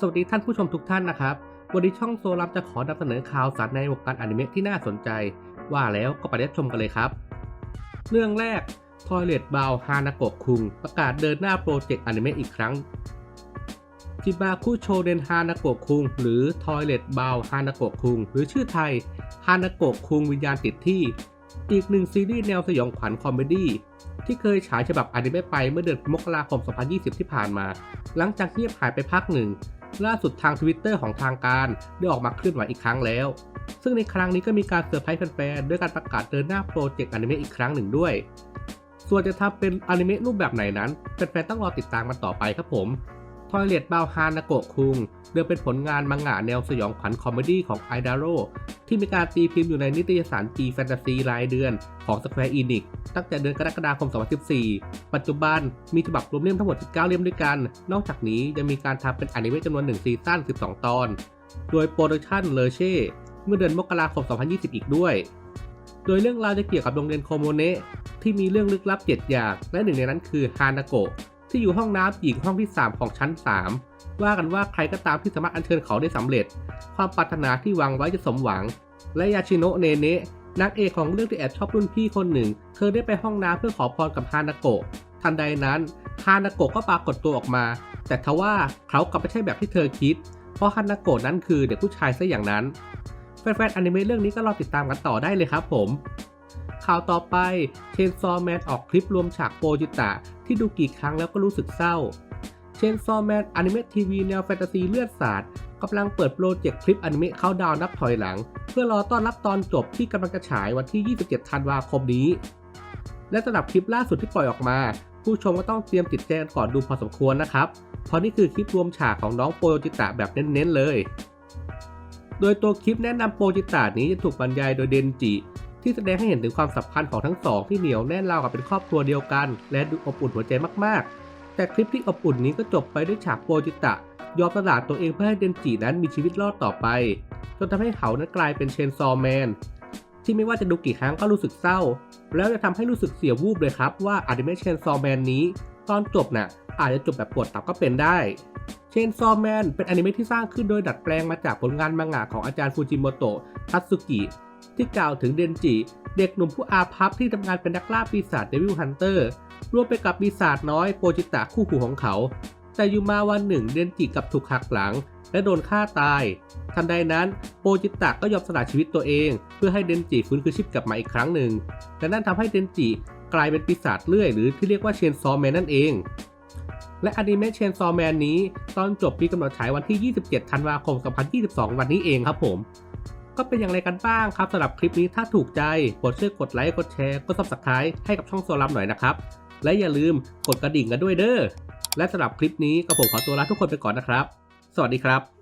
สวัสดีท่านผู้ชมทุกท่านนะครับ วันนี้ช่องโซลับจะขอนำเสนอข่าวสารในวงการอนิเมะที่น่าสนใจ ว่าแล้วก็ไปรับชมกันเลยครับ เรื่องแรก Toilet b o w ฮานาโกะคุง ประกาศเดินหน้าโปรเจกต์อนิเมะอีกครั้งจิบาคุโชเดนฮานาโกะคุง หรือ Toilet b o w ฮานาโกะคุง หรือชื่อไทยฮานาโกะคุงวิญญาณติดที่ อีกหนึ่งซีรีส์แนวสยองขวัญคอมเมดี้ที่เคยฉายฉบับอนิเมะไปเมื่อเดือนมกราคม 2020 ที่ผ่านมา หลังจากเงียบหายไปพักหนึ่ง ล่าสุดทางทวิตเตอร์ของทางการได้ออกมาเคลื่อนไหวอีกครั้งแล้ว ซึ่งในครั้งนี้ก็มีการเซอร์ไพรส์แฟนๆด้วยการประกาศเดินหน้าโปรเจกต์อนิเมะอีกครั้งหนึ่งด้วย ส่วนจะทำเป็นอนิเมะรูปแบบไหนนั้นแฟนๆต้องรอติดตามกันต่อไปครับผม ทอยเลตบาวฮานาโกะคุงเดิมเป็นผลงานมังงะแนวสยองขวัญคอมเมดี้ของไอดาโรที่มีการตีพิมพ์อยู่ในนิตยสาร G Fantasy รายเดือนของ Square Enix ตั้งแต่เดือนกรกฎาคม 2014 ปัจจุบันมีฉบับรวมเล่มทั้งหมด 19 เล่มด้วยกัน นอกจากนี้ยังมีการทำเป็นอนิเมะจำนวน 1 ซีซั่น 12 ตอน โดยโปรดักชั่นเลเช่เมื่อเดือนมกราคม 2020 อีกด้วย โดยเรื่องราวจะเกี่ยวกับโรงเรียนโคโมเนะที่มีเรื่องลึกลับ 7 อย่าง และหนึ่งในนั้นคือฮานาโกะ ที่อยู่ห้องน้ำหญิงห้องที่ 3 ของชั้น 3 ว่ากันว่าใครก็ตามที่สามารถอัญเชิญเขาได้สำเร็จ ความปรารถนาที่วางไว้จะสมหวัง และยาชิโนะเนเนะนางเอกของเรื่องที่แอบชอบรุ่นพี่คนหนึ่ง เธอได้ไปห้องน้ำเพื่อขอพรกับฮานาโกะ ทันใดนั้นฮานาโกะก็ปรากฏตัวออกมา แต่ทว่าเขากลับไม่ใช่แบบที่เธอคิด เพราะฮานาโกะนั้นคือเด็กผู้ชายซะอย่างนั้น แฟนๆอนิเมะเรื่องนี้ก็รอติดตามกันต่อได้เลยครับผมข่าวต่อไปเชนซอแมนออกคลิปรวมฉากโปรจิตะ ที่ดูกี่ครั้งแล้วก็รู้สึกเศร้า เช่นซอแมนอนิเมะทีวีแนวแฟนตาซีเลือดสาดกำลังเปิดโปรเจกต์คลิปอนิเมะเข้าดาวนับถอยหลัง เพื่อรอต้อนรับตอนจบที่กำลังจะฉายวันที่ 27 ธันวาคมนี้ และสำหรับคลิปล่าสุดที่ปล่อยออกมา ผู้ชมก็ต้องเตรียมติดใจกันก่อนดูพอสมควรนะครับ เพราะนี่คือคลิปรวมฉากของน้องโปรจิตะแบบเน้นๆเลย โดยตัวคลิปแนะนำโปรจิตะนี้จะถูกบรรยายโดยเดนจิ ที่แสดงให้เห็นถึงความสัมพันธ์ของทั้งสองที่เหนียวแน่นราวกับเป็นครอบครัวเดียวกัน และดูอบอุ่นหัวใจมากๆ แต่คลิปที่อบอุ่นนี้ก็จบไปด้วยฉากโปรจิตะ ยอมสละตัวเองเพื่อให้เดนจินั้นมีชีวิตรอดต่อไป จนทำให้เขานั้นกลายเป็นเชนซอแมนที่ไม่ว่าจะดูกี่ครั้งก็รู้สึกเศร้า แล้วจะทำให้รู้สึกเสียวูบเลยครับว่าอนิเมะเชนซอแมนนี้ ตอนจบน่ะอาจจะจบแบบปวดตับก็เป็นได้เชนซอแมนเป็นอนิเมะที่สร้างขึ้นโดยดัดแปลงมาจากผลงานมังงะของอาจารย์ฟูจิโมโตะทัตสึกิ ที่กล่าวถึงเดนจิ เด็กหนุ่มผู้อาภัพที่ทำงานเป็นนักล่าปีศาจเดวิลฮันเตอร์ร่วมไปกับปีศาจน้อยโปจิตะคู่หูของเขา แต่อยู่มาวันหนึ่งเดนจิกับถูกหักหลัง และโดนฆ่าตาย ทันใดนั้นโปจิตะก็ยอมสละชีวิตตัวเอง เพื่อให้เดนจิฟื้นคืนชีพกลับมาอีกครั้งหนึ่งและนั่นทำให้เดนจิกลายเป็นปีศาจเลื่อย หรือที่เรียกว่าเชนซอแมนนั่นเอง และอนิเมะเชนซอแมนนี้ ตอนจบมีกำหนดฉายวันที่ 27 ธันวาคม 2022 วันนี้เองครับผม ก็เป็นอย่างไรกันบ้างครับสำหรับคลิปนี้ถ้าถูกใจกดช่วยกดไลค์กดแชร์กด subscribe ให้กับช่องโซลัมหน่อยนะครับ และอย่าลืมกดกระดิ่งกันด้วยเด้อและสำหรับคลิปนี้ก็ผมขอตัวลาทุกคนไปก่อนนะครับ สวัสดีครับ